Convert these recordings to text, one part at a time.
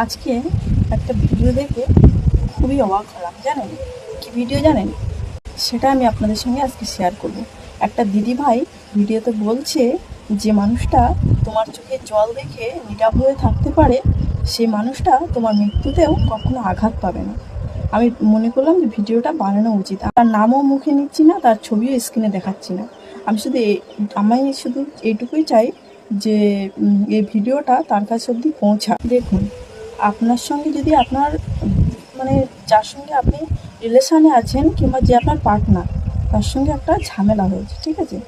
আজকে একটা ভিডিও দেখে খুবই অবাক হলাম, জানেন? কি ভিডিও জানেন? সেটা আমি আপনাদের সঙ্গে আজকে শেয়ার করব। একটা দিদি ভাই ভিডিওতে বলছে যে মানুষটা তোমার চোখে জল দেখে নীরব হয়ে থাকতে পারে, সেই মানুষটা তোমার মৃত্যুতেও কখনো আঘাত পাবে না। আমি মনে করলাম যে ভিডিওটা বানানো উচিত। তার নামও মুখে নিচ্ছি না, তার ছবিও স্ক্রিনে দেখাচ্ছি না। আমি শুধু আমি শুধু এইটুকুই চাই যে এই ভিডিওটা তার কাছে অবধি পৌঁছা দেখুন আপনার সঙ্গে যদি আপনার মানে যার সঙ্গে আপনি রিলেশনে আছেন কিংবা যে আপনার পার্টনার তার সঙ্গে একটা ঝামেলা হয়েছে, ঠিক আছে?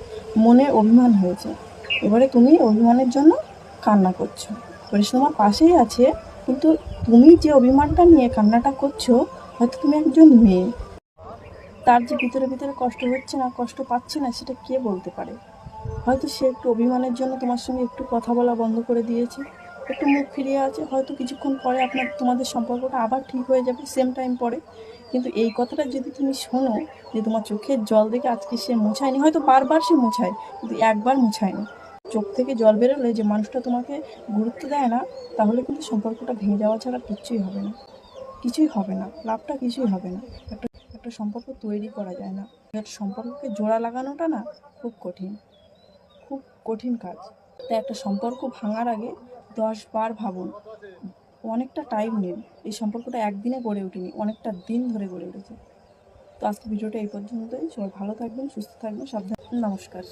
মনে অভিমান হয়েছে। এবারে তুমি অভিমানের জন্য কান্না করছ। এবারে সে তোমার পাশেই আছে, কিন্তু তুমি যে অভিমানটা নিয়ে কান্নাটা করছ, হয়তো তুমি একজন মেয়ে। তার যে ভিতরে ভিতরে কষ্ট হচ্ছে না, কষ্ট পাচ্ছে না, সেটা কে বলতে পারে? হয়তো সে একটু অভিমানের জন্য তোমার সঙ্গে একটু কথা বলা বন্ধ করে দিয়েছে। একটু মুখ ফিরিয়ে আছে, হয়তো কিছুক্ষণ পরে আপনার, তোমাদের সম্পর্কটা আবার ঠিক হয়ে যাবে সেম টাইম পরে। কিন্তু এই কথাটা যদি তুমি শোনো, যে তোমার চোখের জল দেখে আজকে সে মোছায়নি, হয়তো বারবার সে মোছায়, কিন্তু একবার মোছায়নি। চোখ থেকে জল বেরোলে যে মানুষটা তোমাকে গুরুত্ব দেয় না, তাহলে কিন্তু সম্পর্কটা ভেঙে যাওয়া ছাড়া কিচ্ছুই হবে না। কিছুই হবে না, লাভটা কিছুই হবে না। একটা একটা সম্পর্ক তৈরি করা যায় না। একটা সম্পর্ককে জোড়া লাগানোটা না খুব কঠিন খুব কঠিন কাজ। তাই একটা সম্পর্ক ভাঙার আগে দশ বার ভাবুন। অনেকটা টাইম নিন এই সম্পর্কটা একদিনে গড়ে ওঠেনি, অনেকটা দিন ধরে গড়ে উঠেছে। তো আজকে ভিডিওটা এই পর্যন্তই। সবাই ভালো থাকবেন, সুস্থ থাকবেন, সাবধান নমস্কার।